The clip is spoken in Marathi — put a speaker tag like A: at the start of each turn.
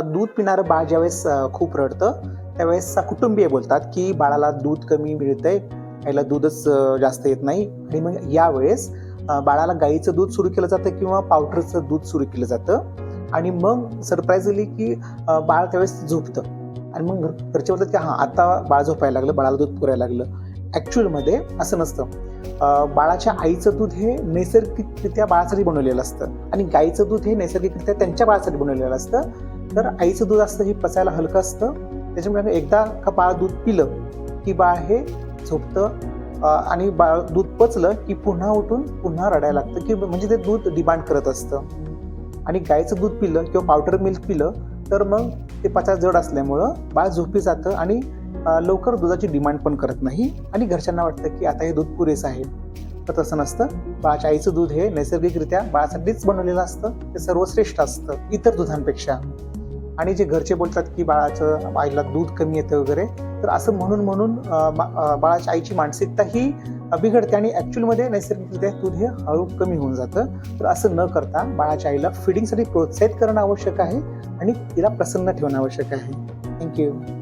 A: दूध पिणारं बाळ ज्यावेळेस खूप रडतं त्यावेळेस कुटुंबीय बोलतात की बाळाला दूध कमी मिळतंय याला दूधच जास्त येत नाही. आणि मग यावेळेस बाळाला गाईचं दूध सुरू केलं जातं किंवा पावडरचं दूध सुरू केलं जातं. आणि मग सरप्राईजली की बाळ त्यावेळेस झोपतं. आणि मग घर- घरचे बोलतात की हां आता बाळ झोपायला लागलं बाळाला दूध पुरायला लागलं. ॲक्च्युअलमध्ये असं नसतं. बाळाच्या आईचं दूध हे नैसर्गिकरित्या बाळासाठी बनवलेलं असतं. आणि गाईचं दूध हे नैसर्गिकरित्या त्यांच्या बाळासाठी बनवलेलं असतं. तर आईचं दूध असतं हे पचायला हलकं असतं. त्याच्यामुळे एकदा का बाळ दूध पिलं की बाळ हे झोपतं. आणि बाळ दूध पचलं की पुन्हा उठून पुन्हा रडायला लागतं. की म्हणजे ते दूध डिमांड करत असतं. आणि गाईचं दूध पिलं किंवा पावडर मिल्क पिलं तर मग ते पचा जड असल्यामुळं बाळ झोपी जातं आणि लवकर दुधाची डिमांड पण करत नाही आणि घरच्यांना वाटतं की आता हे दूध पुरेसं आहे. तर तसं नसतं. बाळाच्या आईचं दूध हे नैसर्गिकरित्या बाळासाठीच बनवलेलं असतं. ते सर्वश्रेष्ठ असतं इतर दुधांपेक्षा. आणि जे घरचे बोलतात की बाळाचं आईला दूध कमी येतं वगैरे तर असं म्हणून म्हणून बा- बाळाच्या आईची मानसिकता ही बिघडते आणि ॲक्च्युअलमध्ये नैसर्गिकरित्या दूध हे हळू कमी होऊन जातं. तर असं न करता बाळाच्या आईला फिडिंगसाठी प्रोत्साहित करणं आवश्यक आहे आणि तिला प्रसन्न ठेवणं आवश्यक आहे. थँक्यू